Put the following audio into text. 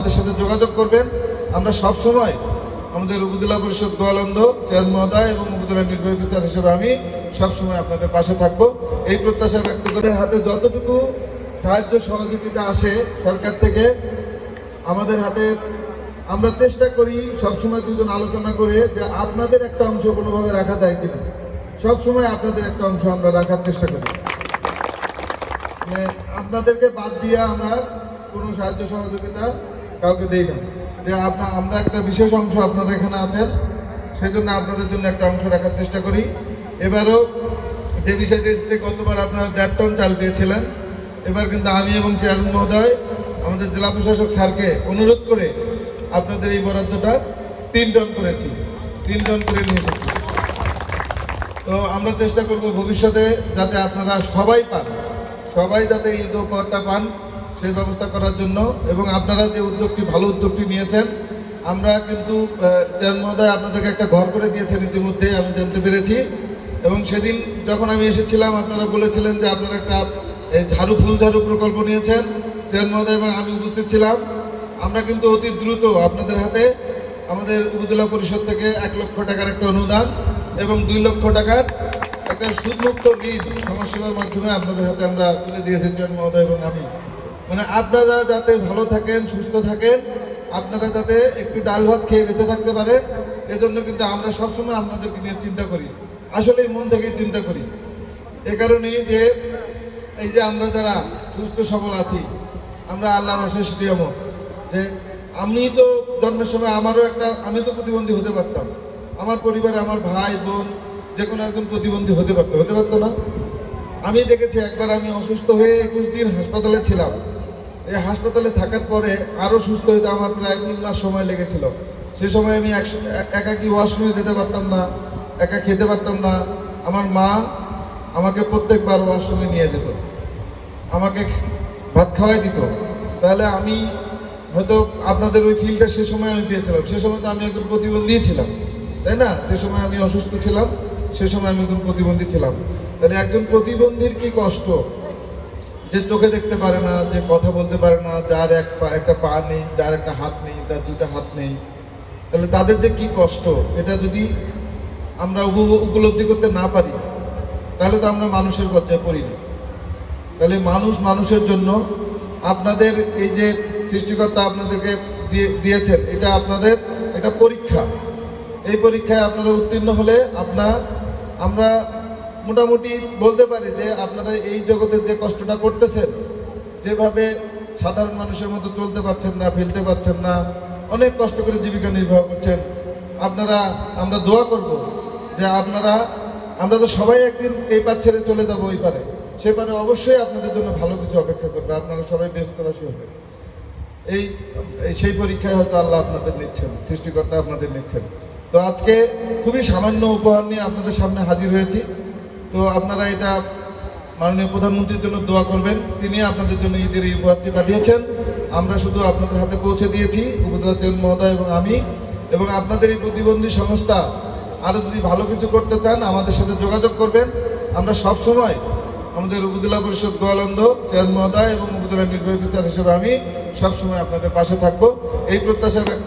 আমাদের সাথে যোগাযোগ করবেন। আমরা সব সময় আমাদের উপজেলা পরিষদ গোয়ালন্দ, চেয়ারম্যান মহোদয় এবং উপজেলা নির্বাহী অফিসার হিসেবে আমি সবসময় আপনাদের পাশে থাকব। এই প্রত্যাশা ব্যক্ত করে হাতে যতটুকু সাহায্য সহযোগিতা আসে সরকার থেকে, আমাদের হাতে আমরা চেষ্টা করি সবসময় দুজন আলোচনা করে যে আপনাদের একটা অংশ কোনোভাবে রাখা যায় কিনা। সবসময় আপনাদের একটা অংশ আমরা রাখার চেষ্টা করি। মানে আপনাদেরকে বাদ দিয়ে আমরা কোনো সাহায্য সহযোগিতা কাউকে দেই না। যে আপনা, আমরা একটা বিশেষ অংশ আপনারা এখানে আছেন সেই জন্য আপনাদের জন্য একটা অংশ রাখার চেষ্টা করি। এবারও যে বিষয়টি এসেছে, গতবার আপনারা দেড় টন চাল পেয়েছিলেন। এবার কিন্তু আমি এবং চেয়ারম্যান মহোদয়, আমাদের জেলা প্রশাসক স্যারকে অনুরোধ করে আপনাদের এই বরাদ্দটা তিন টন করেছি। তিন টন করে নিয়ে এসেছি। তো আমরা চেষ্টা করব ভবিষ্যতে যাতে আপনারা সবাই পান। সবাই যাতে এই উপহারটা পান। সেই ব্যবস্থা করার জন্য এবং আপনারা যে উদ্যোগটি, ভালো উদ্যোগটি নিয়েছেন, আমরা কিন্তু মহোদয় আপনাদেরকে একটা ঘর করে দিয়েছেন ইতিমধ্যে, আমি জানতে পেরেছি। এবং সেদিন যখন আমি এসেছিলাম, আপনারা বলেছিলেন যে আপনারা একটা ঝাড়ু, ফুল ঝাড়ু প্রকল্প নিয়েছেন। চেয়ারম্যান মহোদয় এবং আমি উপস্থিত ছিলাম। আমরা কিন্তু অতি দ্রুত আপনাদের হাতে আমাদের উপজেলা পরিষদ থেকে এক লক্ষ টাকার একটা অনুদান এবং দুই লক্ষ টাকার একটা সুদমুক্ত ঋণ, সমাজসেবার মাধ্যমে আপনাদের হাতে আমরা তুলে দিয়েছি, চেয়ারম্যান মহোদয় এবং আমি। মানে আপনারা যাতে ভালো থাকেন, সুস্থ থাকেন, আপনারা যাতে একটু ডাল ভাত খেয়ে বেঁচে থাকতে পারেন, এজন্য কিন্তু আমরা সবসময় আপনাদেরকে নিয়ে চিন্তা করি। আসলে মন থেকেই চিন্তা করি। এ কারণেই যে এই যে আমরা যারা সুস্থ, সবল আছি, আমরা আল্লাহর অশেষ নিয়মত, যে আমি তো জন্মের সময় আমারও একটা, আমি তো প্রতিবন্ধী হতে পারতাম। আমার পরিবারে, আমার ভাই, বোন, যে কোনো একজন প্রতিবন্ধী হতে পারতো হতে পারতো না? আমি দেখেছি একবার আমি অসুস্থ হয়ে একুশ দিন হাসপাতালে ছিলাম। এই হাসপাতালে থাকার পরে আরও সুস্থ হতে আমার প্রায় তিন মাস সময় লেগেছিল। সে সময় আমি একশ- এ- একাকি ওয়াশরুমে যেতে পারতাম না, একা খেতে পারতাম না। আমার মা আমাকে প্রত্যেকবার ওয়াশরুমে নিয়ে যেত। আমাকে ভাত খাওয়াই দিত। তাহলে আমি হয়তো আপনাদের ওই ফিল্ডটা সে সময় আমি পেয়েছিলাম। সে সময় তো আমি একজন প্রতিবন্ধী ছিলাম, তাই না? সে সময় আমি অসুস্থ ছিলাম, সে সময় আমি একজন প্রতিবন্ধী ছিলাম। তাহলে একজন প্রতিবন্ধীর কি কষ্ট? যে চোখে দেখতে পারে না, যে কথা বলতে পারে না, যার এক পা, একটা পা নেই, যার একটা হাত নেই, যার দুটা হাত নেই, তাহলে তাদের যে কি কষ্ট? এটা যদি আমরা উপ- উপলব্ধি করতে না পারি, তাহলে তো আমরা মানুষের পর্যায়ে পড়ি না। তাহলে মানুষ মানুষের জন্য আপনাদের এই যে সৃষ্টিকর্তা আপনাদেরকে দিয়ে- দিয়েছেন, এটা আপনাদের এটা পরীক্ষা। এই পরীক্ষায় আপনারা উত্তীর্ণ হলে আপনার, আমরা মোটামুটি বলতে পারি যে আপনারা এই জগতে যে কষ্টটা করতেছেন, যেভাবে সাধারণ মানুষের মতো চলতে পারছেন না, ফেলতে পারছেন না, অনেক কষ্ট করে জীবিকা নির্বাহ করছেন, আপনারা, আমরা দোয়া করব যে আপনারা, আমরা তো সবাই একদিন এই পার ছেড়ে চলে যাব ওই পারে। সে পারে অবশ্যই আপনাদের জন্য ভালো কিছু অপেক্ষা করবে, আপনারা সবাই ব্যস্তরাশি হবে এই সেই পরীক্ষায় হয়তো আল্লাহ আপনাদের নিচ্ছেন, সৃষ্টিকর্তা আপনাদের নিচ্ছেন। তো আজকে খুবই সামান্য উপহার নিয়ে আপনাদের সামনে হাজির হয়েছি। তো আপনারা এটা মাননীয় প্রধানমন্ত্রীর জন্য দোয়া করবেন। তিনি আপনাদের জন্য ঈদের এই উপহারটি পাঠিয়েছেন। আমরা শুধু আপনাদের হাতে পৌঁছে দিয়েছি, উপজেলা চেয়ারম্যান মহোদয় এবং আমি। এবং আপনাদের এই প্রতিবন্ধী সংস্থা আরও যদি ভালো কিছু করতে চান, আমাদের সাথে যোগাযোগ করবেন। আমরা সব সময় আমাদের উপজেলা পরিষদ গোয়ালন্দ চেয়ারম্যান মহোদয় এবং উপজেলা নির্বাহী অফিসার হিসেবে আমি সবসময় আপনাদের পাশে থাকব। এই প্রত্যাশা ব্যক্ত